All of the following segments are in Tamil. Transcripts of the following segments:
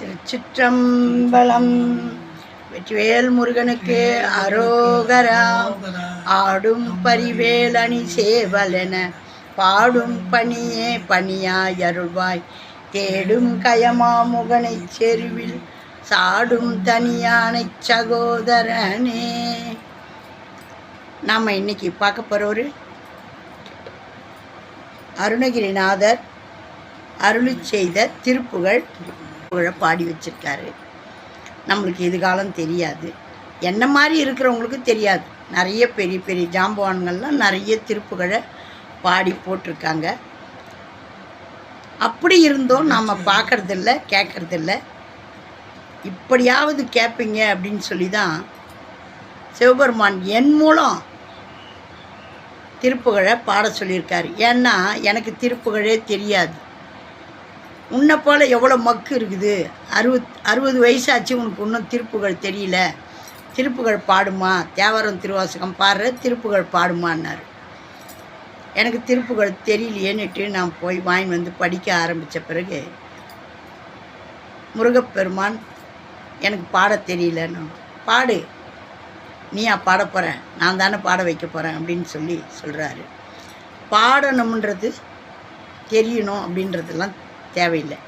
திருச்சிற்றம்பலம். வெற்றிவேல் முருகனுக்கு அரோகரா. ஆடும் பரிவேலணி சேவலென பாடும் பணியே பணியாய் அருள்வாய் தேடும் கயமாமுகனை செருவில் சாடும் தனியானைச் சகோதரனே. நாம் இன்னைக்கு பார்க்க போகிற ஒரு அருணகிரிநாதர் அருளி செய்த திருப்புகழ் திருப்புகழை பாடி வச்சிருக்காரு. நம்மளுக்கு எதிர்காலம் தெரியாது. என்ன மாதிரி இருக்கிறவங்களுக்கு தெரியாது. நிறைய பெரிய பெரிய ஜாம்பவான்கள்லாம் நிறைய திருப்புகழை பாடி போட்டிருக்காங்க. அப்படி இருந்தும். நாம் பார்க்கறதில்ல கேட்கறதில்ல. இப்படியாவது கேட்பீங்க அப்படின்னு சொல்லி தான் சிவபெருமான் என் மூலம் திருப்புகழை பாட சொல்லியிருக்காரு. ஏன்னா எனக்கு திருப்புகழே தெரியாது. உன்னை போல் எவ்வளோ மக்கு இருக்குது? அறுபத் அறுபது வயசாச்சு உனக்கு இன்னும் திருப்புகள் தெரியல. திருப்புகள் பாடுமா? தேவாரம் திருவாசகம் பாடுற திருப்புகள் பாடுமான்னாரு. எனக்கு திருப்புகள் தெரியலையேன்னுட்டு நான் போய் வாங்கி வந்து படிக்க ஆரம்பித்த பிறகு முருகப்பெருமான் எனக்கு பாட தெரியலன்னு பாடு நீயா பாட போகிறேன் நான் தானே பாட வைக்க போகிறேன் அப்படின்னு சொல்லி சொல்கிறாரு பாடணுன்றது தெரியணும் அப்படின்றதெல்லாம் தேவையில்லை.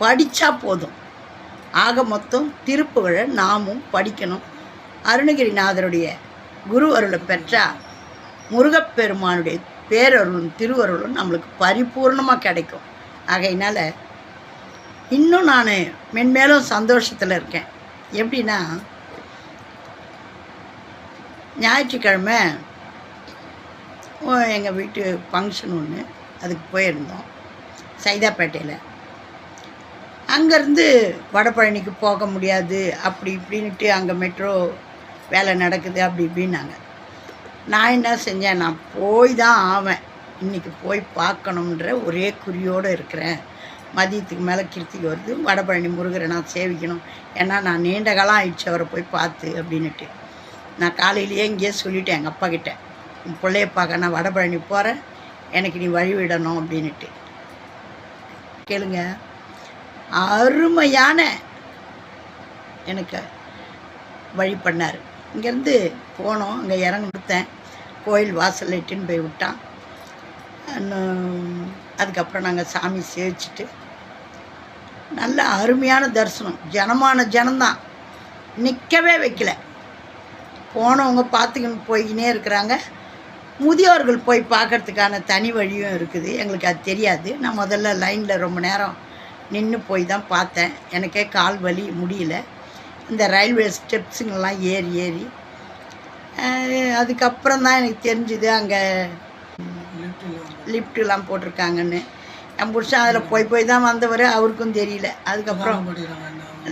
படித்தா போதும். ஆக மொத்தம் திருப்புகழை நாமும் படிக்கணும். அருணகிரிநாதருடைய குரு அருளை பெற்றா முருகப்பெருமானுடைய பேரருளும் திருவருளும் நம்மளுக்கு பரிபூர்ணமாக கிடைக்கும். ஆகையினால் இன்னும் நான் மென்மேலும் சந்தோஷத்தில் இருக்கேன். எப்படின்னா ஞாயிற்றுக்கிழமை எங்கள் வீட்டு ஃபங்க்ஷன் ஒன்று அதுக்கு போயிருந்தோம். சைதாப்பேட்டையில். அங்கேருந்து வடபழனிக்கு போக முடியாது அப்படி இப்படின்ட்டு அங்கே மெட்ரோ வேலை நடக்குது அப்படி இப்படின்னாங்க. நான் என்ன செஞ்சேன்? நான் போய் தான் ஆவேன். இன்றைக்கி போய் பார்க்கணுன்ற ஒரே குறியோடு இருக்கிறேன். மதியத்துக்கு மேலே கிருத்திக்கு வருது வடபழனி முருகரை நான் சேவிக்கணும். ஏன்னா நான் நீண்ட காலம் ஆயிடுச்சு அவரை போய் பார்த்து அப்படின்னுட்டு. நான் காலையிலேயே இங்கேயே சொல்லிட்டேன் எங்கள் அப்பா கிட்ட. உன் பிள்ளைய பார்க்க நான் வடபழனி போகிறேன் எனக்கு நீ வழி விடணும் அப்படின்னுட்டு. கேளுங்க. அருமையான எனக்கு வழி பண்ணார். இங்கேருந்து போனோம் அங்கே இறங்க கொடுத்தேன் கோயில் வாசல் இட்டுன்னு போய் விட்டான். அதுக்கப்புறம் நாங்கள் சாமி சேவிச்சிட்டு நல்ல அருமையான தரிசனம். ஜனமான ஜனம்தான். நிற்கவே வைக்கல. போனவங்க பார்த்துக்கின்னு போய்கினே இருக்கிறாங்க. முதியோர்கள் போய் பார்க்கறதுக்கான தனி வழியும் இருக்குது. எங்களுக்கு அது தெரியாது. நான் முதல்ல லைனில் ரொம்ப நேரம் நின்று போய் தான் பார்த்தேன். எனக்கே கால் வலி முடியல. இந்த ரயில்வே ஸ்டெப்ஸுங்கெல்லாம் ஏறி ஏறி. அதுக்கப்புறம் தான் எனக்கு தெரிஞ்சுது அங்கே லிஃப்ட்டுலாம் போட்டிருக்காங்கன்னு. என் புருஷன் அதில் போய் போய் தான் வந்தவர். அவருக்கும் தெரியல. அதுக்கப்புறம்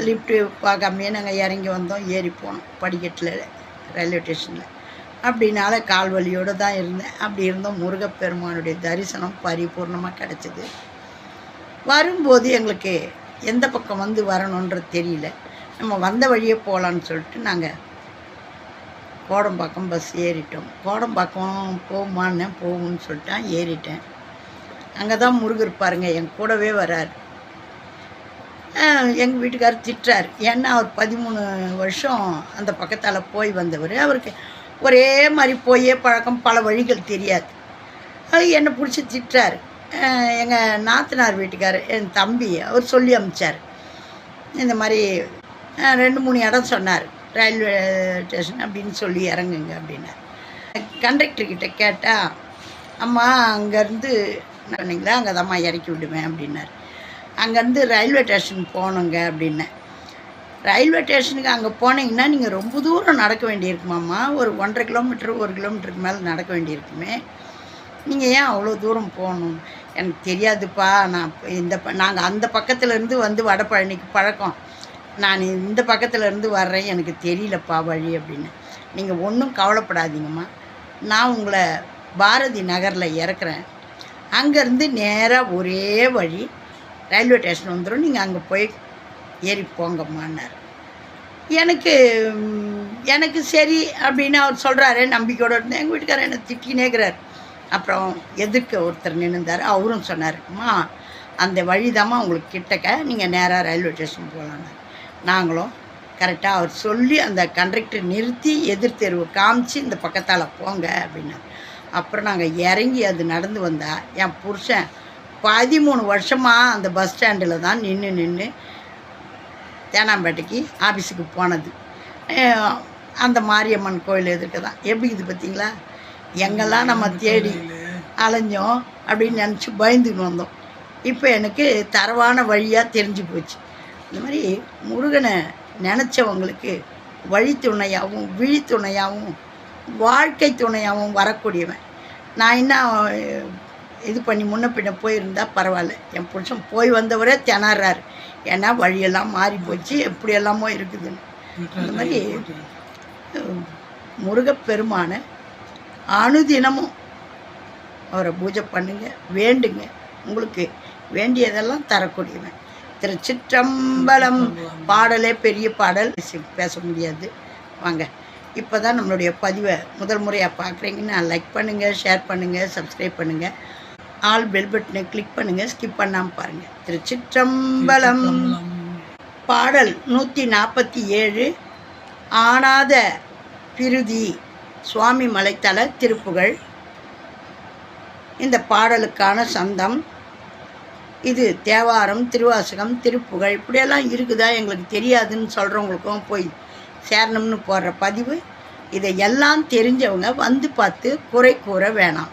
லிஃப்ட்டு பார்க்காமையே நாங்கள் இறங்கி வந்தோம். ஏறி போனோம். படிக்கட்டில் ரயில்வே ஸ்டேஷனில். அப்படினால கால் வலியோடு தான் இருந்தேன். அப்படி இருந்தோம் முருகப்பெருமானுடைய தரிசனம் பரிபூர்ணமாக கிடச்சிது. வரும்போது எங்களுக்கு எந்த பக்கம் வந்து வரணுன்றது தெரியல. நம்ம வந்த வழியே போகலான்னு சொல்லிட்டு நாங்கள் கோடம்பாக்கம் பஸ் ஏறிட்டோம். கோடம்பாக்கம் போகுமான்னு போகும்னு சொல்லிட்டான் ஏறிட்டேன். அங்கே தான் முருகர் பாருங்க என் கூடவே வரார். எங்கள் வீட்டுக்காரர் திட்டுறார். ஏன்னா அவர் பதிமூணு வருஷம் அந்த பக்கத்தால் போய் வந்தவர். அவருக்கு ஒரே மாதிரி போயே பழக்கம் பல வழிகள் தெரியாது. அது என்னை பிடிச்சி திட்டுறார். எங்கள் நாத்தனார் வீட்டுக்கார் என் தம்பி அவர் சொல்லி அமிச்சார். இந்த மாதிரி ரெண்டு மூணு இடம் சொன்னார். ரயில்வே ஸ்டேஷன் அப்படின்னு சொல்லி இறங்குங்க அப்படின்னார். கண்டக்டர்கிட்ட கேட்டால் அம்மா அங்கேருந்து சொன்னீங்களா? அங்கே தாம்மா இறக்கி விடுவேன் அப்படின்னார். அங்கேருந்து ரயில்வே ஸ்டேஷன் போகணுங்க அப்படின்னேன். ரயில்வே ஸ்டேஷனுக்கு அங்கே போனீங்கன்னா நீங்கள் ரொம்ப தூரம் நடக்க வேண்டியிருக்குமாம்மா. ஒரு ஒன்றரை கிலோமீட்டர் ஒரு கிலோமீட்டருக்கு மேலே நடக்க வேண்டியிருக்குமே. நீங்கள் ஏன் அவ்வளோ தூரம் போகணும்? எனக்கு தெரியாதுப்பா. நான் இந்த ப நாங்கள் அந்த பக்கத்துலேருந்து வந்து வடபழனிக்கு பழக்கம். நான் இந்த பக்கத்துலேருந்து வர்றேன். எனக்கு தெரியலப்பா வழி அப்படின்னு. நீங்கள் ஒன்றும் கவலைப்படாதீங்கம்மா. நான் உங்களை பாரதி நகரில் இறக்குறேன். அங்கேருந்து நேராக ஒரே வழி ரயில்வே ஸ்டேஷன் வந்துடும் நீங்கள் அங்கே போய் ஏறி போங்கம்மான்னார். எனக்கு எனக்கு சரி அப்படின்னு அவர் சொல்கிறாரு நம்பிக்கையோடு இருந்தேன். எங்கள் வீட்டுக்காரர் என்னை திட்டினேங்கிறார் அப்புறம் எதிர்க்க ஒருத்தர் நின்றுந்தார் அவரும் சொன்னார்ம்மா அந்த வழிதாம்மா உங்களுக்கு கிட்டக்க. நீங்கள் நேராக ரயில்வே ஸ்டேஷன் போகலான்னு நாங்களும் கரெக்டாக அவர் சொல்லி அந்த கண்டக்டர் நிறுத்தி எதிர் தெருவு காமிச்சு இந்த பக்கத்தால் போங்க அப்படின்னார். அப்புறம் நாங்கள் இறங்கி அது நடந்து வந்தால் என் புருஷன் பதிமூணு வருஷமாக அந்த பஸ் ஸ்டாண்டில் தான் நின்று நின்று தேனாம்பேட்டைக்கு ஆஃபீஸுக்கு போனது. அந்த மாரியம்மன் கோயில் எதிர்க்க தான். எப்படி இது பார்த்தீங்களா? எங்கெல்லாம் நம்ம தேடி அலைஞ்சோம் அப்படின்னு நினச்சி பயந்துன்னு வந்தோம். இப்போ எனக்கு தரவான வழியாக தெரிஞ்சு போச்சு. இந்த மாதிரி முருகனை நினச்சவங்களுக்கு வழித்துணையாகவும் விழித்துணையாகவும் வாழ்க்கை துணையாகவும் வரக்கூடியவன். நான் என்ன இது பண்ணி முன்ன பின்ன போயிருந்தா பரவாயில்ல. என் புருஷன் போய் வந்தவரே திணறாரு. ஏன்னா வழியெல்லாம் மாறி போச்சு. எப்படி எல்லாமோ இருக்குதுன்னு இந்த மாதிரி அஹ், முருகப்பெருமானை அனுதினமும் அவரை பூஜை பண்ணுங்க வேண்டுங்க. உங்களுக்கு வேண்டியதெல்லாம் தரக்கூடியவன். திருச்சிற்றம்பலம் பாடலே பெரிய பாடல். பேச முடியாது. வாங்க. இப்போ தான் நம்மளுடைய பதிவை முதல் முறையாக பார்க்குறீங்கன்னா லைக் பண்ணுங்கள் ஷேர் பண்ணுங்கள் சப்ஸ்கிரைப் பண்ணுங்கள் ஆல் பெல் பட்டனை கிளிக் பண்ணுங்கள் ஸ்கிப் பண்ணாமல் பாருங்கள் திருச்சிற்றம்பலம். பாடல் நூற்றி நாற்பத்தி ஏழு. ஆனாத பிருதி சுவாமி மலைத்தல திருப்புகழ் இந்த பாடலுக்கான சந்தம். இது தேவாரம் திருவாசகம் திருப்புகழ் இப்படியெல்லாம் இருக்குதா எங்களுக்கு தெரியாதுன்னு சொல்கிறவங்களுக்கும் போய் சேரணும்னு போடுற பதிவு. இதை எல்லாம் தெரிஞ்சவங்க வந்து பார்த்து குறை கூற வேணாம்.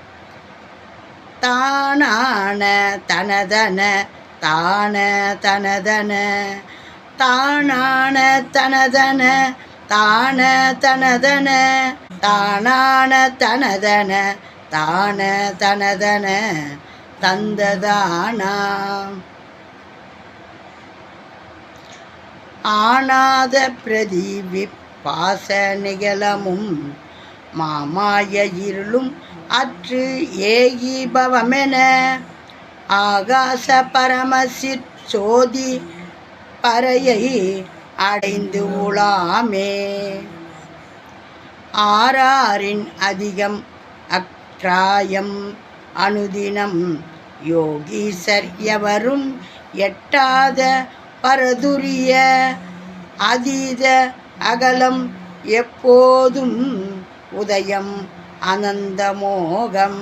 தானான தனதன தான தனதன. தானான தனதன தான தனதன. தானான தனதன தான தனதன. தந்ததானா. ஆனாத பிரதீவி பாச நிகழமும் மாமாய இருளும் அற்று ஏகீபவமென ஆகாச பரமசிற் சோதி பறையை அடைந்து உலாமே. ஆறாரின் அதிகம் அக்ராயம் அனுதினம் யோகீசர் எவரும் எட்டாத பரதுரிய அதீத அகலம் எப்போதும் உதயம் அனந்தமோகம்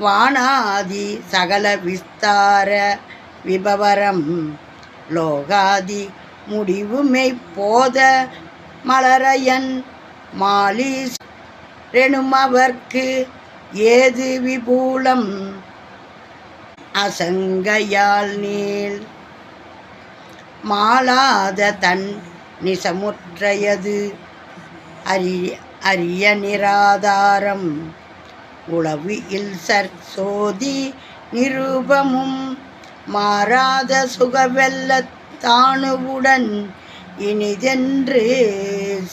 வானாதி சகல விஸ்தார விபவரம். லோகாதி முடிவுமை போத மலரையன் மாலீஸ் ரெணுமவர்க்கு ஏது விபூலம்? அசங்கையால் நீள் மாலாத தன் நிசமுற்றையது. அரிய அரிய நிராதாரம். உளவு இல் சோதி நிரூபமும் மாறாத சுகவெல்லத்தானுவுடன் இனிதென்று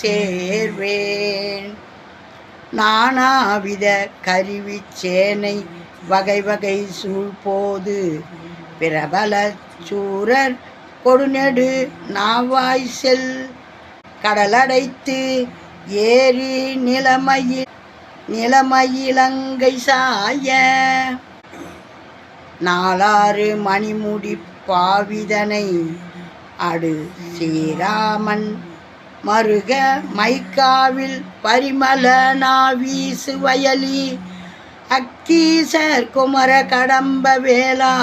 சேர்வேன். நானாவித கருவிச் சேனை வகை வகை சூழ்போது பிரபல சூரர் கொடுநெடு நாவாய் செல் கடலடைத்து ஏரி நிலமயில் நிலமயிலங்கை சாய. நாலாறு மணிமுடி பாவிதனை அடு ஸ்ரீராமன் மருக மைக்காவில் பரிமல நாவீசு வயலி. அக்கீசர் குமர கடம்ப வேளா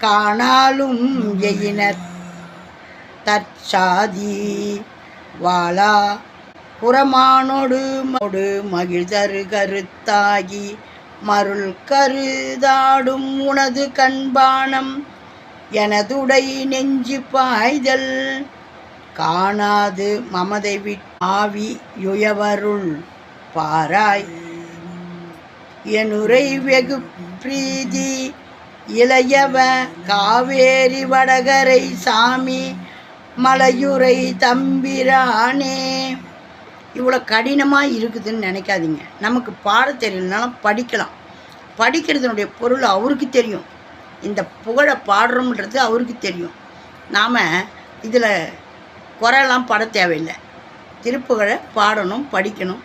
காணாலும் எயினர் தற்சாதி வாழா. புறமானோடு மகிழ்தரு கருத்தாகி மருள் கருதாடும் உனது கண்பானம் எனதுடை நெஞ்சு பாய்தல் காணாது மமதை விட் ஆவி யுயவருள் பாராய். எனுரை வெகு பிரீதி இளையவ காவேரி வடகரை சாமி மலையுரை தம்பிரானே. இவ்வளோ கடினமாக இருக்குதுன்னு நினைக்காதீங்க. நமக்கு பாட தெரியலனாலும் படிக்கலாம். படிக்கிறதுனுடைய பொருள் அவருக்கு தெரியும். இந்த புகழை பாடுறோம்ன்றது அவருக்கு தெரியும். நாம் இதில் குறையெல்லாம் பாட தேவையில்லை. திருப்புகழை பாடணும் படிக்கணும்.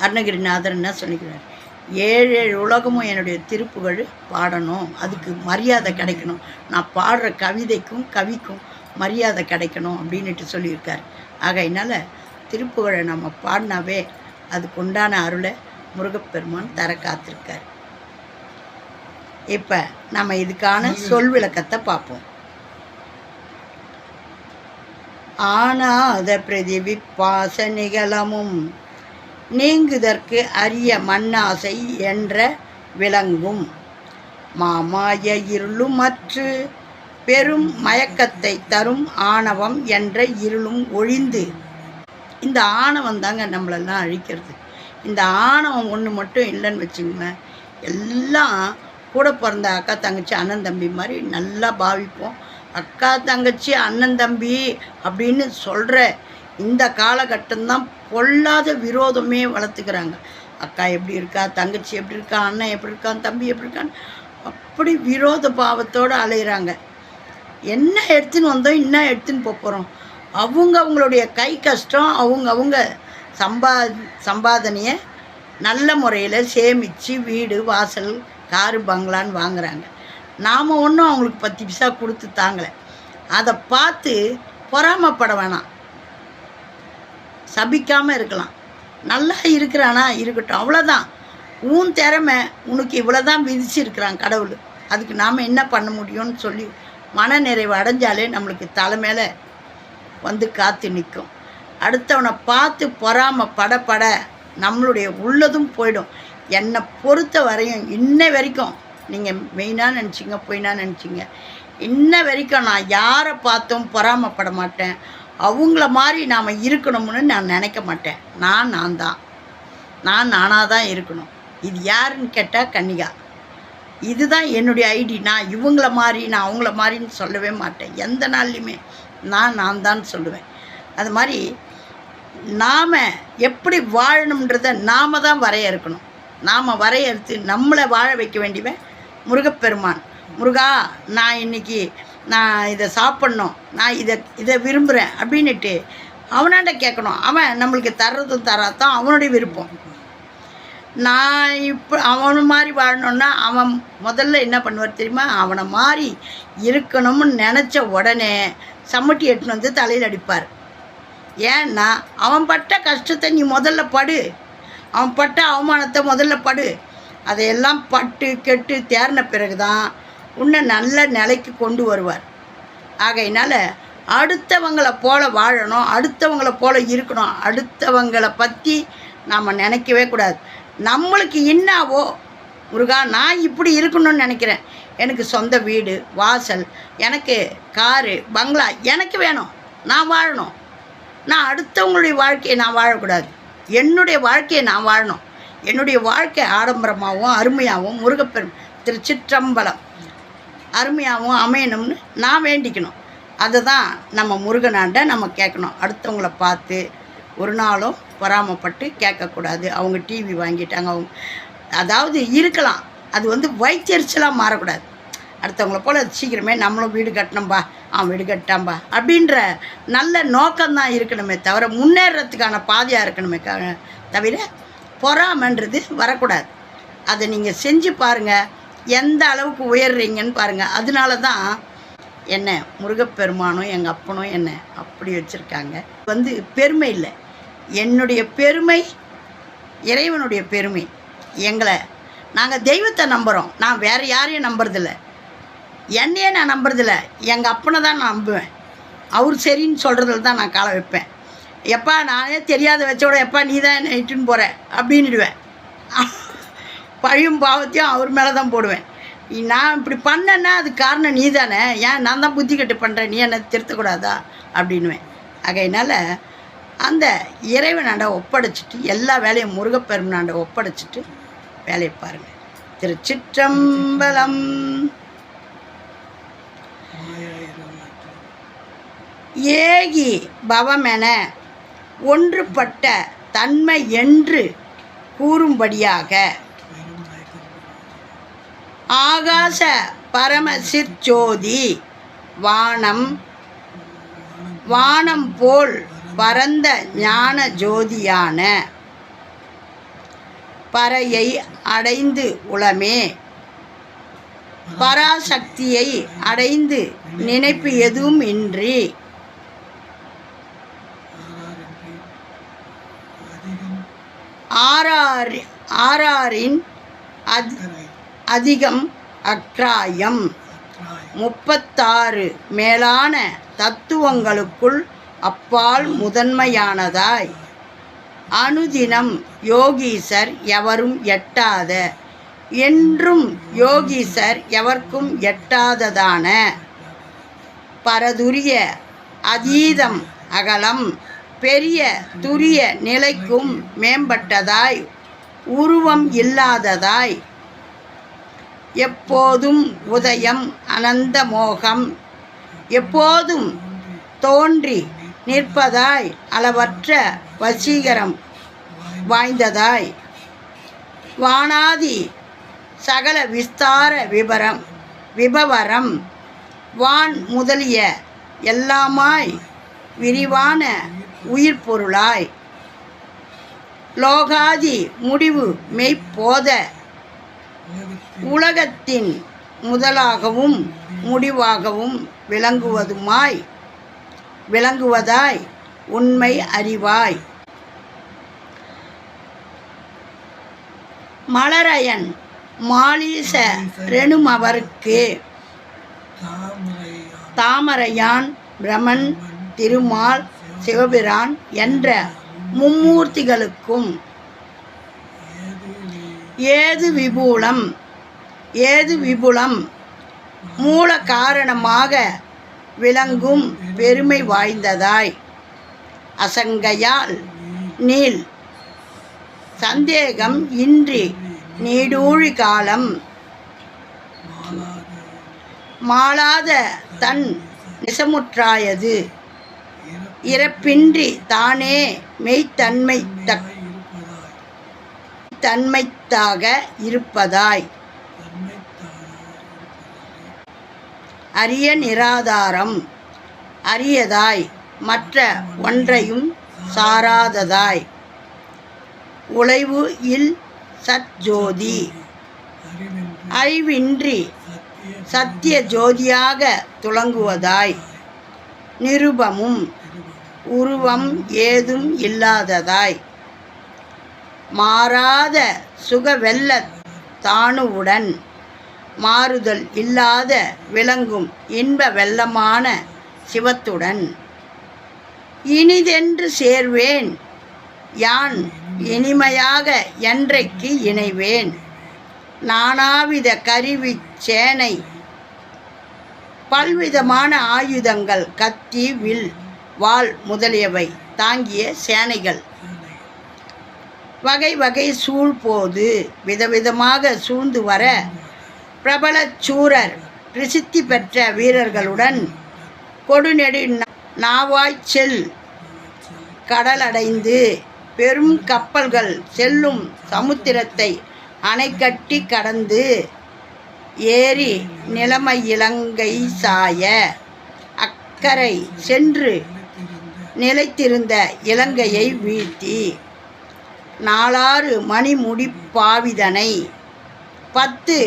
அருணகிரிநாதர் என்ன சொல்லிக்கிறார்? ஏழு ஏழு உலகமும் என்னுடைய திருப்புகழ் பாடணும். அதுக்கு மரியாதை கிடைக்கணும். நான் பாடுற கவிதைக்கும் கவிக்கும் மரியாதை கிடைக்கணும் அப்படின்னுட்டு சொல்லியிருக்கார். ஆகையினால் திருப்புகழை நம்ம பாடினாவே அதுக்கு உண்டான அருளை முருகப்பெருமான் தர காத்திருக்கார். இப்போ நம்ம இதுக்கான சொல் விளக்கத்தை பார்ப்போம். ஆனாத பிரதிவி பாச நிகழமும் நீங்குதற்கு அரிய மண்ணாசை என்ற விளங்கும். மாமாய இருளும் மற்று பெரும் மயக்கத்தை தரும் ஆணவம் என்ற இருளும் ஒழிந்து இந்த ஆணவம் தாங்க நம்மளெல்லாம் அழிக்கிறது. இந்த ஆணவம் ஒன்று மட்டும் இல்லைன்னு வச்சுங்களேன் எல்லாம் கூட பிறந்த அக்கா தங்கச்சி அண்ணன் தம்பி மாதிரி நல்லா பாவிப்போம். அக்கா தங்கச்சி அண்ணன் தம்பி அப்படின்னு சொல்கிற இந்த காலகட்டம்தான் பொல்லாத விரோதமே வளர்த்துக்கிறாங்க. அக்கா எப்படி இருக்கா தங்கச்சி எப்படி இருக்கா அண்ணன் எப்படி இருக்கான் தம்பி எப்படி இருக்கான்னு அப்படி விரோத பாவத்தோடு அலையிறாங்க. என்ன எடுத்துன்னு வந்தோம் என்ன எடுத்துன்னு போகிறோம் அவங்க அவங்களுடைய கை கஷ்டம் அவங்க அவங்க சம்பா சம்பாதனையை நல்ல முறையில் சேமித்து வீடு வாசல் காரு பங்களான்னு வாங்குறாங்க. நாம் ஒன்றும் அவங்களுக்கு பத்து பைசா கொடுத்து தாங்கலை. அதை பார்த்து பொறாமப்பட வேணாம். சபிக்காமல் இருக்கலாம். நல்லா இருக்கிறானா? இருக்கட்டும். அவ்வளோதான் உன் திறமை உனக்கு இவ்வளோ தான் விதிச்சிருக்கிறான் கடவுள். அதுக்கு நாம் என்ன பண்ண முடியும்னு சொல்லி மன நிறைவு அடைஞ்சாலே நம்மளுக்கு தலை மேலே வந்து காத்து நிற்கும். அடுத்தவனை பார்த்து பொறாம பட பட நம்மளுடைய உள்ளதும் போயிடும். என்னை பொறுத்த வரையும் இன்ன வரைக்கும் நீங்கள் மெயினாக நினச்சிங்க பொய்னா நினச்சிங்க. இன்ன வரைக்கும் நான் யாரை பார்த்தும் பொறாமப்பட மாட்டேன். அவங்கள மாதிரி நாம் இருக்கணும்னு நான் நினைக்க மாட்டேன். நான் நான் தான். நான் நானாக தான் இருக்கணும். இது யாருன்னு கேட்டால் கன்னிகா. இதுதான் என்னுடைய ஐடி. நான் இவங்கள மாதிரி நான் அவங்கள மாதிரின்னு சொல்லவே மாட்டேன். எந்த நாள்லையுமே. நான் நான் தான் சொல்லுவேன். அது மாதிரி நாம் எப்படி வாழணுன்றத நாம் தான் வரையறுக்கணும். நாம் வரையறுத்து நம்மளை வாழ வைக்க வேண்டியவன் முருகப்பெருமான். முருகா நான் இன்னைக்கு நான் இதை சாப்பிட்ணும் நான் இதை இதை விரும்புகிறேன் அப்படின்னுட்டு அவனாண்ட கேட்கணும். அவன் நம்மளுக்கு தர்றதும் தராதான் அவனுடைய விருப்பம். நான் இப்போ அவன் மாதிரி வாழணுன்னா அவன் முதல்ல என்ன பண்ணுவார் தெரியுமா? அவனை மாதிரி இருக்கணும்னு நினச்ச உடனே சம்மட்டி எட்டுன்னு வந்து தலையில் அடிப்பார். ஏன்னா அவன் பட்ட கஷ்டத்தை நீ முதல்ல படு. அவன் பட்ட அவமானத்தை முதல்ல படு. அதையெல்லாம் பட்டு கெட்டு தேர்ன பிறகு தான் உன்னை நல்ல நிலைக்கு கொண்டு வருவார். ஆகையினால அடுத்தவங்களை போல வாழணும் அடுத்தவங்களை போல இருக்கணும் அடுத்தவங்களை பற்றி நாம் நினைக்கவே கூடாது. நம்மளுக்கு என்னாவோ முருகா நான் இப்படி இருக்கணும்னு நினைக்கிறேன். எனக்கு சொந்த வீடு வாசல் எனக்கு காரு பங்களா எனக்கு வேணும். நான் வாழணும். நான் அடுத்தவங்களுடைய வாழ்க்கையை நான் வாழக்கூடாது. என்னுடைய வாழ்க்கையை நான் வாழணும். என்னுடைய வாழ்க்கை ஆடம்பரமாகவும் அருமையாகவும் முருகப்பெரும் திருச்சிற்றம்பலம் அருமையாகவும் அமையணும்னு நான் வேண்டிக்கணும். அதை தான் நம்ம முருகனாண்ட நம்ம கேட்கணும். அடுத்தவங்கள பார்த்து ஒரு நாளும் பொறாமப்பட்டு கேட்கக்கூடாது. அவங்க டிவி வாங்கிட்டாங்க. அவங்க அதாவது இருக்கலாம். அது வந்து வைத்தறிச்சலாக மாறக்கூடாது. அடுத்தவங்கள போல் சீக்கிரமே நம்மளும் வீடு கட்டணும்பா அவன் வீடு கட்டாம்பா அப்படின்ற நல்ல நோக்கம்தான் இருக்கணுமே தவிர முன்னேறத்துக்கான பாதையாக இருக்கணுமே தவிர பொறாமன்றது வரக்கூடாது. அதை நீங்கள் செஞ்சு பாருங்கள் எந்த அளவுக்கு உயர்றீங்கன்னு பாருங்கள் அதனால தான் என்ன முருகப்பெருமானும் எங்கள் அப்பனும் என்னை அப்படி வச்சுருக்காங்க. வந்து பெருமை இல்லை. என்னுடைய பெருமை இறைவனுடைய பெருமை. எங்களை. நாங்கள் தெய்வத்தை நம்புகிறோம் நான் வேறு யாரையும் நம்புறதில்ல. என்னையே நான் நம்புறதில்ல. எங்கள் அப்பனை தான் நான் நம்புவேன். அவர் சரின்னு சொல்கிறதுல தான் நான் காலை வைப்பேன். எப்பா நானே தெரியாத வச்சோட எப்பா நீ தான் என்னை இட்டுன்னு போகிற அப்படின்னுடுவேன். பழியும் பாவத்தையும் அவர் மேலே தான் போடுவேன். நான் இப்படி பண்ணேன்னா அது காரணம் நீ தானே ஏன் நான் தான் புத்தி கட்டு பண்ணுறேன் நீ என்னை திருத்தக்கூடாதா? அப்படின்னுவேன். ஆகையினால் அந்த இறைவனாண்ட ஒப்படைச்சிட்டு எல்லா வேலையும் முருகப்பெருமனாண்ட ஒப்படைச்சிட்டு வேலையை பாருங்கள் திருச்சிற்றம்பலம். ஏகி பவமென ஒன்றுபட்ட தன்மை என்று கூறும்படியாக ஆகாச பரமசிற்சோதி வானம் வானம் போல் பரந்த ஞான ஜோதியான பறையை அடைந்து உளமே. பராசக்தியை அடைந்து நினைப்பு எதுவும் இன்றி. ஆறார் ஆறாரின் அதிகம் அக்ராயம். முப்பத்தாறு மேலான தத்துவங்களுக்குள் அப்பால் முதன்மையானதாய். அனுதினம் யோகீசர் எவரும் எட்டாத. என்றும் யோகீசர் எவர்க்கும் எட்டாததான. பரதுரிய அதீதம் அகலம் பெரிய துரிய நிலைக்கும் மேம்பட்டதாய் உருவம் இல்லாததாய் எப்போதும் உதயம் அனந்த மோகம் எப்போதும் தோன்றி நிற்பதாய் அளவற்ற வசீகரம் வாய்ந்ததாய். வானாதி சகல விஸ்தார விபரம் விபவரம் வான் முதலிய எல்லாமாய் விரிவான உயிர் பொருளாய் லோகாதி முடிவு மெய்ப்போத உலகத்தின் முதலாகவும் முடிவாகவும் விளங்குவதுமாய் விளங்குவதாய் உண்மை அறிவாய். மலரையன் மாலீச ரெனும் அவருக்கு தாமரையான் பிரமன் திருமால் சிவபிரான் என்ற மும்மூர்த்திகளுக்கும். ஏது ஏது விபுலம் ஏது விபுலம் மூல காரணமாக விளங்கும் பெருமை வாய்ந்ததாய். அசங்கையால். நீள். சந்தேகம் இன்றி நீடூழி காலம். மாளாத தன் நிசமுற்றாயது. இறப்பின்றி தானே மெய்த்தன்மை தக் தன்மைத்தாக இருப்பதாய். அரிய நிராதாரம். அரியதாய் மற்ற ஒன்றையும் சாராததாய். உழைவு இல் சத்ஜோதி. அழிவின்றி சத்திய ஜோதியாக துளங்குவதாய். நிருபமும் உருவம் ஏதும் இல்லாததாய். மாறாத சுகவெல்ல தாணுவுடன் மாறுதல் இல்லாத விளங்கும் இன்ப வெள்ளமான சிவத்துடன். இனிதென்று சேர்வேன். யான் இனிமையாக என்றைக்கு இணைவேன்? நானாவித கருவிச் சேனை பல்விதமான ஆயுதங்கள் கத்தி வில் வாள் முதலியவை தாங்கிய சேனைகள். வகை வகை சூழ்போது விதவிதமாக சூழ்ந்து வர பிரபல சூரர் பிரசித்தி பெற்ற வீரர்களுடன் கொடுநெடு நாவாய்ச்செல் கடலடைந்து பெரும் கப்பல்கள் செல்லும் சமுத்திரத்தை அணைக்கட்டி கடந்து ஏறி நிலைமை இலங்கை சாய அக்கரை சென்று நிலைத்திருந்த இலங்கையை வீழ்த்தி நாலாறு மணிமுடி பாவிதனை பத்து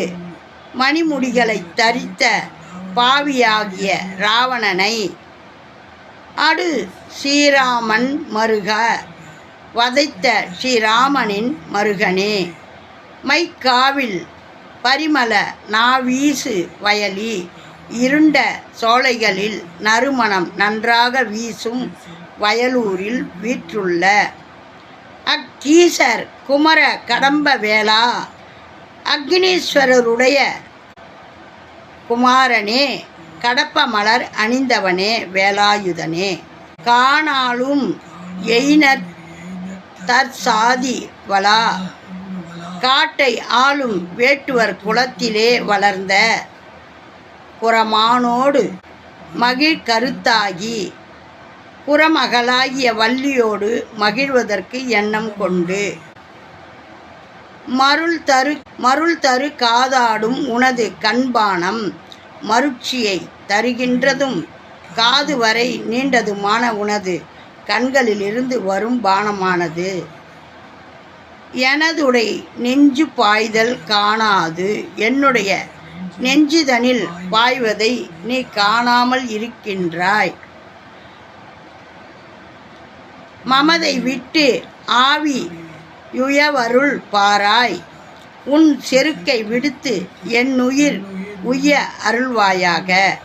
மணிமுடிகளை தரித்த பாவியாகிய ராவணனை அடு ஸ்ரீராமன் மருக வதைத்த ஸ்ரீராமனின் மருகனே. மைக்காவில் பரிமள நாவீசு வயலி இருண்ட சோலைகளில் நறுமணம் நன்றாக வீசும் வயலூரில் வீற்றுள்ள. அக்கீசர் குமர கடம்ப வேளா அக்னீஸ்வரருடைய குமாரனே. கடப்ப மலர் அணிந்தவனே வேலாயுதனே. காணாலும் எயினர் தற்சாதி வலா காட்டை ஆளும் வேட்டுவர் குலத்திலே வளர்ந்த புறமானோடு மகிழ் கருத்தாகி புறமகளாகிய வள்ளியோடு மகிழ்வதற்கு எண்ணம் கொண்டு மருள் தரு மருள் தரு காதாடும் உனது கண்பானம் மருட்சியை தருகின்றதும் காது வரை நீண்டதுமான உனது கண்களிலிருந்து வரும் பானமானது. எனதுடை நெஞ்சு பாய்தல் காணாது. என்னுடைய நெஞ்சுதனில் பாய்வதை நீ காணாமல் இருக்கின்றாய். மமதை விட்டு ஆவி யுயவருள் பாராய். உன் செருக்கை விடுத்து என் உயிர் உய்ய அருள்வாயாக.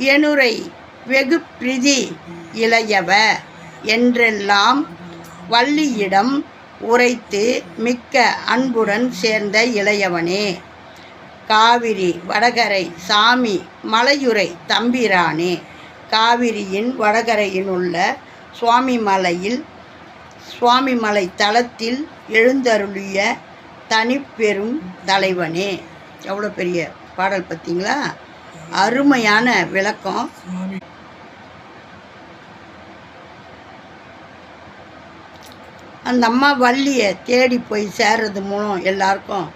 எனுரை வெகு பிரிதி இளையவ என்றெல்லாம் வள்ளியிடம் உரைத்து மிக்க அன்புடன் சேர்ந்த இளையவனே. காவிரி வடகரை சாமி மலையுரை தம்பிரானே. காவிரியின் வடகரையில் உள்ள சுவாமி மலையில் சுவாமி மலை தலத்தில் எழுந்தருளிய தனிப்பெரும் தலைவனே. எவ்வளோ பெரிய பாடல் பார்த்தீங்களா? அருமையான விளக்கம். அந்த அம்மா வள்ளியை தேடி போய் சேர்றது மூலம் எல்லாருக்கும்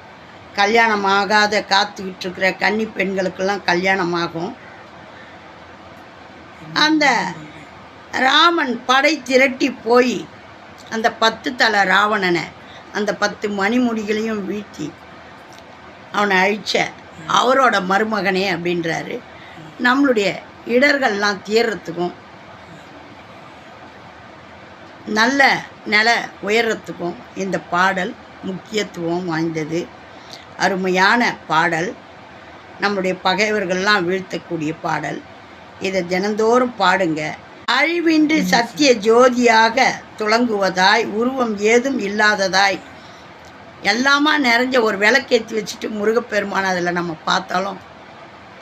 கல்யாணம் ஆகாத காத்துக்கிட்டு இருக்கிற கன்னி பெண்களுக்கெல்லாம் கல்யாணம் ஆகும் அந்த ராமன் படை திரட்டி போய் அந்த பத்து தலை ராவணனை அந்த பத்து மணிமுடிகளையும் வீழ்த்தி அவனை அழிச்ச. அவரோட மருமகனே அப்படின்றாரு. நம்மளுடைய இடர்கள்லாம் தீர்றதுக்கும் நல்ல நில உயர்றத்துக்கும் இந்த பாடல் முக்கியத்துவம் வாய்ந்தது. அருமையான பாடல். நம்முடைய பகைவர்கள்லாம் வீழ்த்தக்கூடிய பாடல். இதை தினந்தோறும் பாடுங்க. அழிவின்றி சத்திய ஜோதியாக துளங்குவதாய் உருவம் ஏதும் இல்லாததாய் எல்லாமா நிறைஞ்ச ஒரு விளக்கேற்றி வச்சுட்டு முருகப்பெருமான் அதில் நம்ம பார்த்தாலும்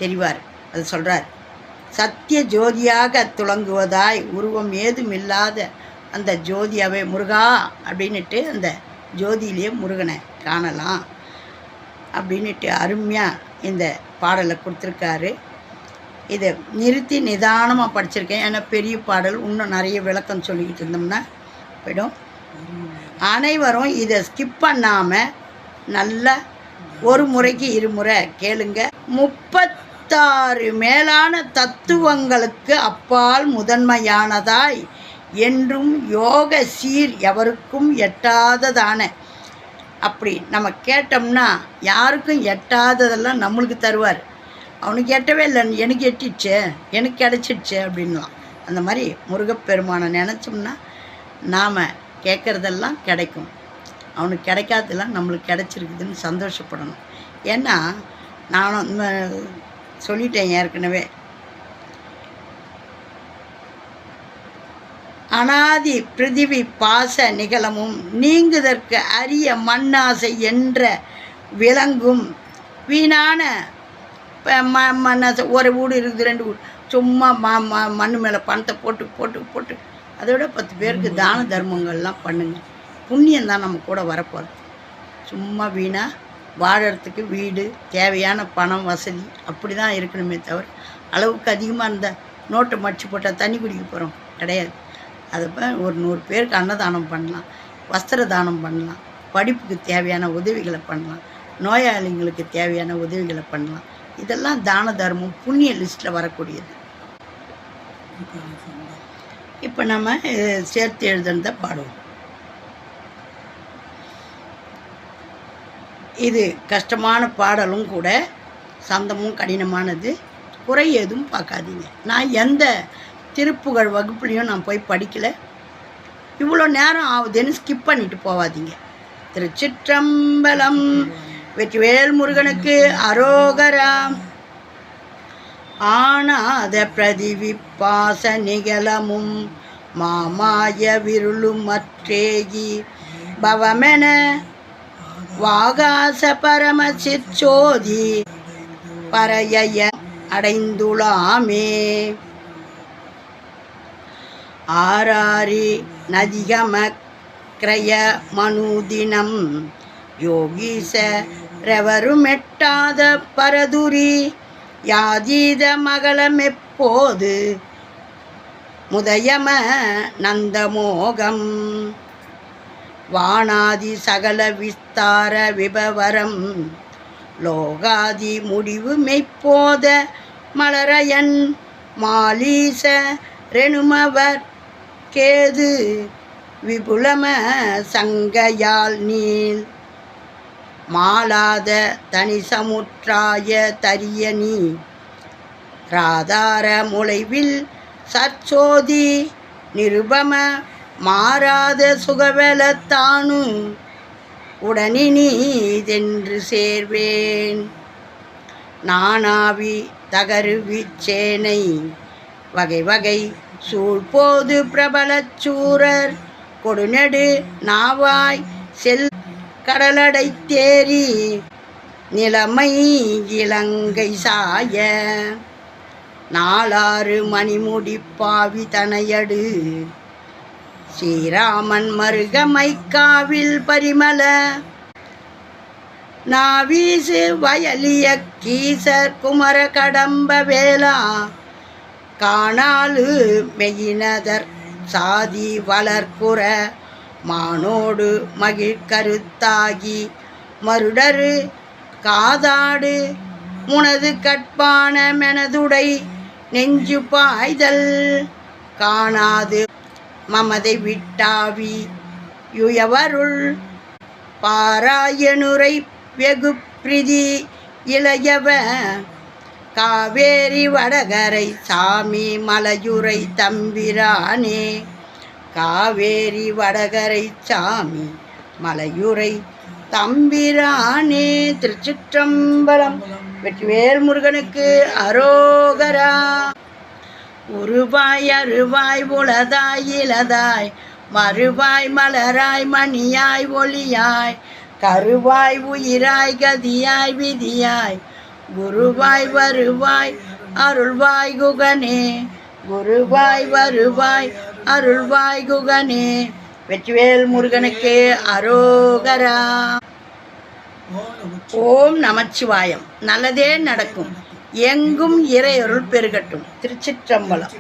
தெரிவார். அது சொல்கிறார் சத்திய ஜோதியாக துளங்குவதாய் உருவம் ஏதும் இல்லாத அந்த ஜோதியாவே முருகா அப்படின்னுட்டு அந்த ஜோதியிலேயே முருகனை காணலாம் அப்படின்னுட்டு அருமையாக இந்த பாடலை கொடுத்துருக்காரு. இதை நிறுத்தி நிதானமாக படிச்சிருக்கேன். ஏன்னா பெரிய பாடல் இன்னும் நிறைய விளக்கம் சொல்லிக்கிட்டு இருந்தோம்னா போயிடும். அனைவரும் இதை ஸ்கிப் பண்ணாமல் நல்லா ஒரு முறைக்கு இருமுறை கேளுங்க. முப்பத்தாறு மேலான தத்துவங்களுக்கு அப்பால் முதன்மையானதாய் என்றும் யோக சீர் எவருக்கும் எட்டாததான. அப்படி நம்ம கேட்டோம்னா யாருக்கும் எட்டாததெல்லாம் நம்மளுக்கு தருவார். அவனுக்கு எட்டவே இல்லை எனக்கு எட்டிடுச்சு எனக்கு கிடச்சிடுச்சே அப்படின்லாம் அந்த மாதிரி முருகப்பெருமானை நினச்சோம்னா நாம் கேட்குறதெல்லாம் கிடைக்கும். அவனுக்கு கிடைக்காதெல்லாம் நம்மளுக்கு கிடைச்சிருக்குதுன்னு சந்தோஷப்படணும். ஏன்னா நானும் சொல்லிட்டேன் ஏற்கனவே. அனாதி பிருதிவி பாச நிகழமும் நீங்குதற்கு அரிய மண்ணாசை என்ற விளங்கும் வீணான ம மண்ணாசை ஒரு வீடு இருக்குது ரெண்டு வீடு. சும்மா ம ம மண் மேலே பணத்தை போட்டு போட்டு போட்டு அதை விட பத்து பேருக்கு தான தர்மங்கள்லாம் பண்ணுங்க. புண்ணியம் தான் நம்ம கூட வரப்போகிறது சும்மா வீணாக வாழறதுக்கு வீடு தேவையான பணம் வசதி அப்படி தான் இருக்கணுமே தவிர அளவுக்கு அதிகமாக இருந்த நோட்டை மடிச்சு போட்டால் தண்ணி குடிக்க போகிறோம் கிடையாது. அதை ஒரு நூறு பேருக்கு அன்னதானம் பண்ணலாம் வஸ்திர தானம் பண்ணலாம் படிப்புக்கு தேவையான உதவிகளை பண்ணலாம் நோயாளிங்களுக்கு தேவையான உதவிகளை பண்ணலாம். இதெல்லாம் தான தர்மம் புண்ணிய லிஸ்ட்டில் வரக்கூடியது. இப்போ நம்ம சேர்த்து எழுதுனத பாடுவோம். இது கஷ்டமான பாடலும் கூட சந்தமும் கடினமானது குறை எதுவும் பார்க்காதீங்க. நான் எந்த திருப்புகழ் வகுப்புலையும் நான் போய் படிக்கலை. இவ்வளோ நேரம் ஆகுதுன்னு ஸ்கிப் பண்ணிட்டு போவாதீங்க. திருச்சிற்றம்பலம் வெற்றிவேல் முருகனுக்கு அரோகராம் ஆனாத பிரதிவிப்பாச நிகழமும் மாமாய விருளும் மற்றேகி பவமென வாகாச பரம சிற்சோதி பரைய அடைந்துளாமே. ஆராரி நதிகமக்ரய மனுதினம் யோகீச ரெவருமெட்டாத பரதுரி யாதீத மகளமெப்போது? முதயம நந்தமோகம். வானாதி சகல விஸ்தார விபவரம். லோகாதி முடிவு மெய்ப்போத மலரயன். மாலீச ரெணுமவர் கேது. விபுலம சங்கையால் நீள். மாலாத தனி சமுற்றாய தரிய நீ. ராதார முளைவில் சற்சோதி நிருபம மாறாத சுகவலத்தானு உடனினீதென்று சேர்வேன். நானாவி தகருவிச்சேனை வகை வகை சூழ்போது பிரபலச் சூரர். கொடுநெடு நாவாய் செல் கடலடை தேரி நிலைமை இலங்கை சாய. நாலாறு மணிமுடி பாவி தனையடு. ஸ்ரீராமன் மருகமைக்காவில் பரிமள. நாவீசு வயலிய கீசர் குமர கடம்ப வேளா. காணாலு மெயினதர் சாதி வளர்க்குற மானோடு மகிழ்கருத்தாகி மருடரு காதாடு முனது கட்பான மெனதுடை நெஞ்சு பாய்தல் காணாது மமதை விட்டாவி யுயவருள். பாராயணுரை வெகு பிரிதி இளையவ காவேரி வடகரை சாமி மலையுரை தம்பிரானே. காவேரி வடகரை சாமி மலையுரை தம்பிரானே திருச்சிற்றம்பலம் வெற்றிவேல் முருகனுக்கு அரோகரா. உருவாய் அருவாய் உளதாய் இலதாய் மறுவாய் மலராய் மணியாய் ஒளியாய் கருவாய் உயிராய் கதியாய் விதியாய் குருவாய் வருவாய் அருள்வாய் குகனே. குருவாய் வருவாய் அருள்வாய் குகனே. வெற்றிவேல் முருகனுக்கு அரோகரா. ஓம் நமச்சிவாயம். நல்லதே நடக்கும். எங்கும் இறையருள் பெருகட்டும். திருச்சிற்றம்பலம்.